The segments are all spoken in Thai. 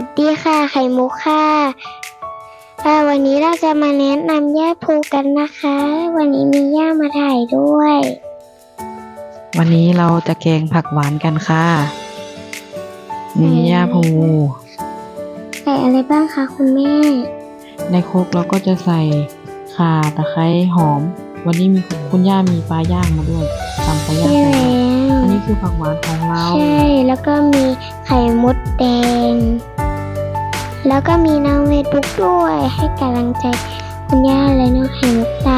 วัสดีค่ะ ไข่มุกค่ะค่ะวันนี้เราจะมาแนะนำย่าภูกันนะคะ วันนี้มีย่ามาถ่ายด้วย วันนี้เราจะแกงผักหวานกันค่ะ มีย่าพูใส่อะไรบ้างคะคุณแม่ ในครกเราก็จะใส่ข่าตะไคร้หอม วันนี้มีคุณย่ามีปลาย่างมาด้วยทำปลาย่างใช่ใส่แล้วอันนี้คือผักหวานของเรา ใช่ แล้วก็มีไข่มดแดง แล้วก็มีน้องเวทบุ๊กด้วยให้กำลังใจคุณย่าและน้องไข่มุกต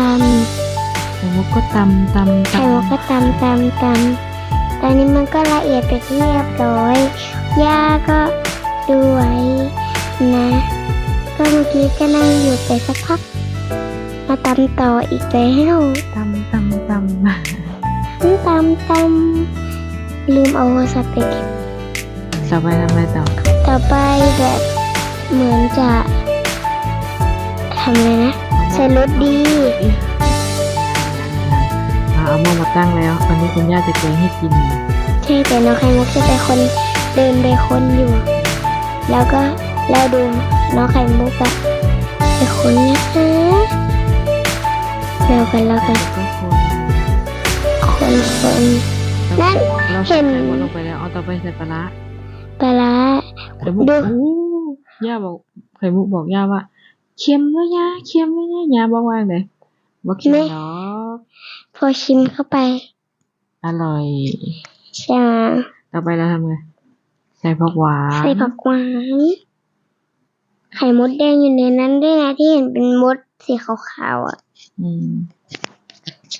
ำไข่มุกก็ตำตำตไข่มุกก็ตำตำตำตอนนี้มันก็ละเอียดไปนที่เรียบร้อย ย่าก็ดูไว้นะ ก็เมื่อกี้ก็นั่งอยู่ไปสักพัก มาตำต่ออีกแล้วำตำตำตำตำตำลืมเอาโทรศัพท์ไปเก็บต่อไปทำอะไรต่อ ต่อไปแบบ เหมือนจะทำอะไรนะใส่รสดีอ่าเอาหม้อมาตั้งแล้ววันนี้คุณย่าจะแกงให้กินใช่แต่น้องไข่มุกจะเป็นคนเดินไปคนอยู่ แล้วก็แล้วดูน้องไข่มุกอะเป็นคนนะคะแล้วกันแล้วกันคนคนนั่นเราเห็ใส่นไข่มุกลงไปแล้วเอาต่อไปใส่ปลาปลาดู ย่าบอกไข่มุกบอกย่าว่า เค็มแล้วย่าเค็มแล้วย่าย่าบอกว่าไงบอกเค็มเนาะพอชิมเข้าไป อร่อยใช่ต่อไปเราทำไงใส่ผักหวานใส่ผักหวานไข่มดแดงอยู่ในนั้นด้วยนะที่เห็นเป็นมดสีขาวๆอะอืม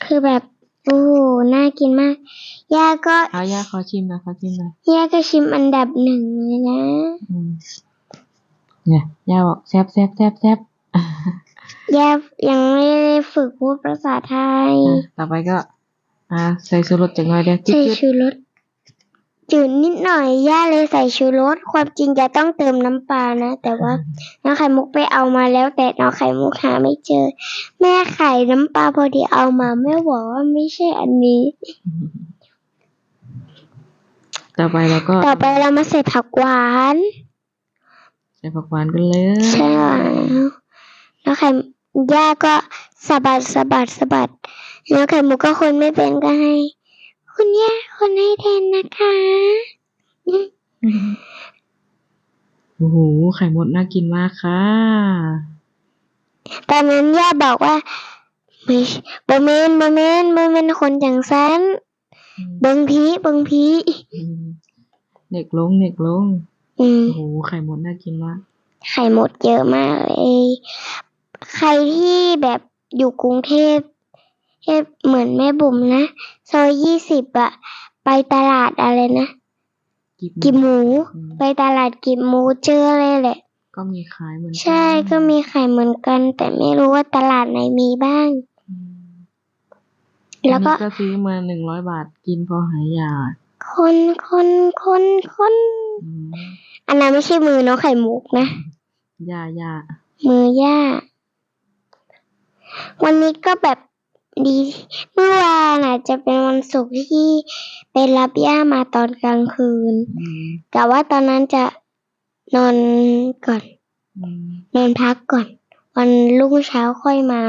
คือแบบโอ้โหน่ากินมาก ย่าก็เอาย่าขอชิมหนะขอชิมหน่อยย่าก็ชิมอันดับหนึ่งเลยนะอืม เนี่ยย่าบอกแซบแซบแซบแซบอะย่ายังไม่ได้ฝึกพูดภาษาไทย ต่อไปก็ อ่า ใส่ชูรสจังหน่อยเดียวจุดใส่จุดชูรสจืดนิดหน่อยย่าเลยใส่ชูรสความจริงจะต้องเติมน้ำปลานะ แต่ว่าน้องไข่มุกไปเอามาแล้ว แต่น้องไข่มุกหาไม่เจอ แม่ไข่น้ำปลาพอดีเอามาแม่บอกว่าไม่ใช่อันนี้ ต่อไปเราก็ ต่อไปเรามาใส่ผักหวาน ใส่ผักหวานกันเลยใช่แล้วแล้วไข่ย่าก็สะบัดสะบัดสะบัด แล้วไข่มุกก็คนไม่เป็นก็ให้ คุณย่าคนให้แทนนะคะโอ้โหไข่มดน่ากินมากค่ะตอนนั้นย่าบอกว่าไม่ใช่บ่แมนบ่แมนบ่แมนคนจังซันเบิงพีเบิงพีอืมเด็กลงเด็กลง อืม โอ้โหไข่มดน่ากินมาก ไข่หมดเยอะมากเลยใครที่แบบอยู่กรุงเทพเทพเหมือนแม่บุ๋มนะซอยยี่สิบอะไปตลาดอะไรนะกิบกิบหมู อืม ไปตลาดกิบหมูเจอเลยแหละ ก็มีขายเหมือนกันใช่ก็มีไข่เหมือนกัน แต่ไม่รู้ว่าตลาดไหนมีบ้าง อืมแล้วก็อันนี้ก็ซื้อมาหนึ่งร้อยบาทกินพอหายอยากคนคนคนคนอืม อันนั้นไม่ใช่มือน้องไข่มุกนะ ย่าย่ามือย่า วันนี้ก็แบบดี เมื่อวานอาจจะเป็นวันศุกร์ที่ไปรับย่ามาตอนกลางคืน อืมแต่ว่าตอนนั้นจะนอนก่อน อืมนอนพักก่อน วันรุ่งเช้าค่อยมา